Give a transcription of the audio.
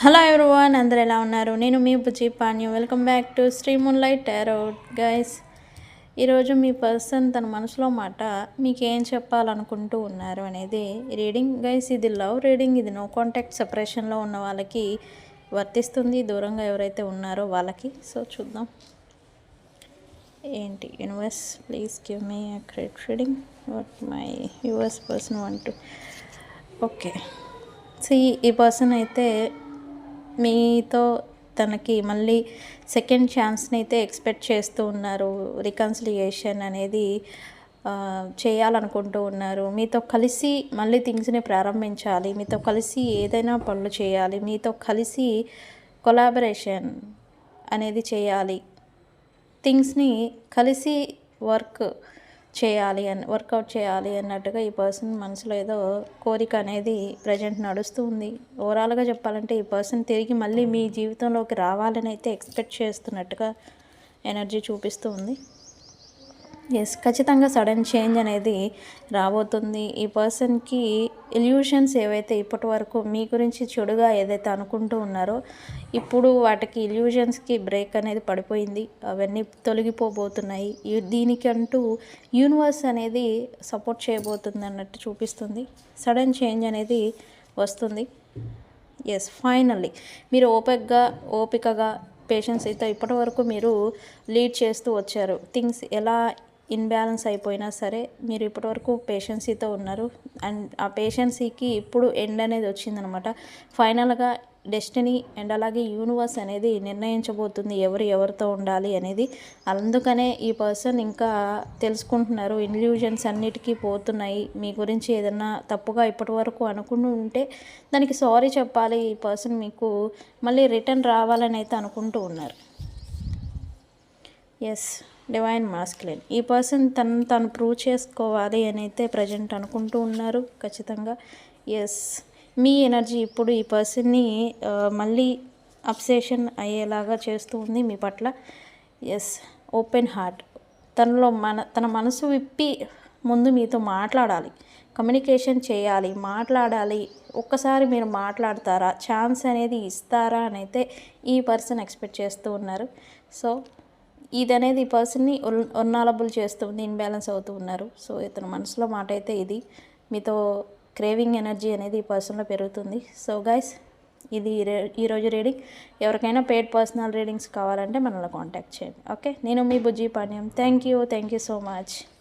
Hello everyone అందరు ఎలా ఉన్నారు? నేను మీ Bujji Panyam welcome back to Sri moonlight tarot guys ఈరోజు మీ పర్సన్ తన మనసులో మాట మీకు ఏం చెప్పాలనుకుంటూ ఉన్నారు అనేది రీడింగ్ గైస్ ఇది లవ్ రీడింగ్ ఇది నో కాంటాక్ట్ సెపరేషన్లో ఉన్న వాళ్ళకి వర్తిస్తుంది. దూరంగా ఎవరైతే ఉన్నారో వాళ్ళకి. సో చూద్దాం. ఏంటి? Universe please give me credit reading what my US person one two okay see ఈ పర్సన్ అయితే మీతో తనకి మళ్ళీ సెకండ్ ఛాన్స్ని అయితే ఎక్స్పెక్ట్ చేస్తూ ఉన్నారు. రికన్సిలియేషన్ అనేది చేయాలనుకుంటూ ఉన్నారు. మీతో కలిసి మళ్ళీ థింగ్స్ని ప్రారంభించాలి. మీతో కలిసి ఏదైనా పనులు చేయాలి. మీతో కలిసి కొలాబరేషన్ అనేది చేయాలి. థింగ్స్ని కలిసి వర్క్ చేయాలి అని వర్కౌట్ చేయాలి అన్నట్టుగా ఈ పర్సన్ మనసులో ఏదో కోరిక అనేది ప్రజెంట్ నడుస్తూ ఉంది. ఓవరాల్గా చెప్పాలంటే ఈ పర్సన్ తిరిగి మళ్ళీ మీ జీవితంలోకి రావాలని అయితే ఎక్స్పెక్ట్ చేస్తున్నట్టుగా ఎనర్జీ చూపిస్తూ ఉంది. ఎస్ ఖచ్చితంగా సడన్ చేంజ్ అనేది రాబోతుంది. ఈ పర్సన్కి ఇల్యూషన్స్ ఏవైతే ఇప్పటి వరకు మీ గురించి చెడుగా ఏదైతే అనుకుంటూ ఉన్నారో ఇప్పుడు వాటికి ఇల్యూషన్స్కి బ్రేక్ అనేది పడిపోయింది. అవన్నీ తొలగిపోబోతున్నాయి. దీనికంటూ యూనివర్స్ అనేది సపోర్ట్ చేయబోతుంది అన్నట్టు చూపిస్తుంది. సడన్ చేంజ్ అనేది వస్తుంది. ఎస్ ఫైనల్లీ మీరు ఓపికగా ఓపికగా పేషెన్స్ అయితే ఇప్పటి వరకు మీరు లీడ్ చేస్తూ వచ్చారు. థింగ్స్ ఎలా ఇన్బ్యాలెన్స్ అయిపోయినా సరే మీరు ఇప్పటివరకు పేషెన్సీతో ఉన్నారు. అండ్ ఆ పేషెన్సీకి ఇప్పుడు ఎండ్ అనేది వచ్చిందనమాట. ఫైనల్గా డెస్టినీ అండ్ అలాగే యూనివర్స్ అనేది నిర్ణయించబోతుంది. ఎవరు ఎవరితో ఉండాలి అనేది. అందుకనే ఈ పర్సన్ ఇంకా తెలుసుకుంటున్నారు. ఇన్ల్యూజన్స్ అన్నిటికీ పోతున్నాయి. మీ గురించి ఏదన్నా తప్పుగా ఇప్పటి వరకు అనుకుంటూ ఉంటే దానికి సారీ చెప్పాలి. ఈ పర్సన్ మీకు మళ్ళీ రిటర్న్ రావాలని అయితే అనుకుంటూ ఉన్నారు. ఎస్ డివైన్ మాస్క్లైన్ ఈ పర్సన్ తను తను ప్రూవ్ చేసుకోవాలి అని అయితే ప్రజెంట్ అనుకుంటూ ఉన్నారు ఖచ్చితంగా. ఎస్ మీ ఎనర్జీ ఇప్పుడు ఈ పర్సన్ని మళ్ళీ అప్సేషన్ అయ్యేలాగా చేస్తూ ఉంది మీ పట్ల. ఎస్ ఓపెన్ హార్ట్ తనలో మన తన మనసు విప్పి ముందు మీతో మాట్లాడాలి. కమ్యూనికేషన్ చేయాలి మాట్లాడాలి. ఒక్కసారి మీరు మాట్లాడతారా? ఛాన్స్ అనేది ఇస్తారా అని అయితే ఈ పర్సన్ ఎక్స్పెక్ట్ చేస్తూ ఉన్నారు. సో ఇది అనేది ఈ పర్సన్ని ఒన్నాలబుల్ చేస్తుంది ఇన్బ్యాలెన్స్ అవుతూ ఉన్నారు. సో ఇతని మనసులో మాట అయితే ఇది. మీతో క్రేవింగ్ ఎనర్జీ అనేది ఈ పర్సన్లో పెరుగుతుంది. సో గైస్ ఇది ఈరోజు రీడింగ్. ఎవరికైనా పేడ్ పర్సనల్ రీడింగ్స్ కావాలంటే మనల్ని కాంటాక్ట్ చేయండి. ఓకే? నేను మీ Bujji Panyam. Thank you. Thank you so much.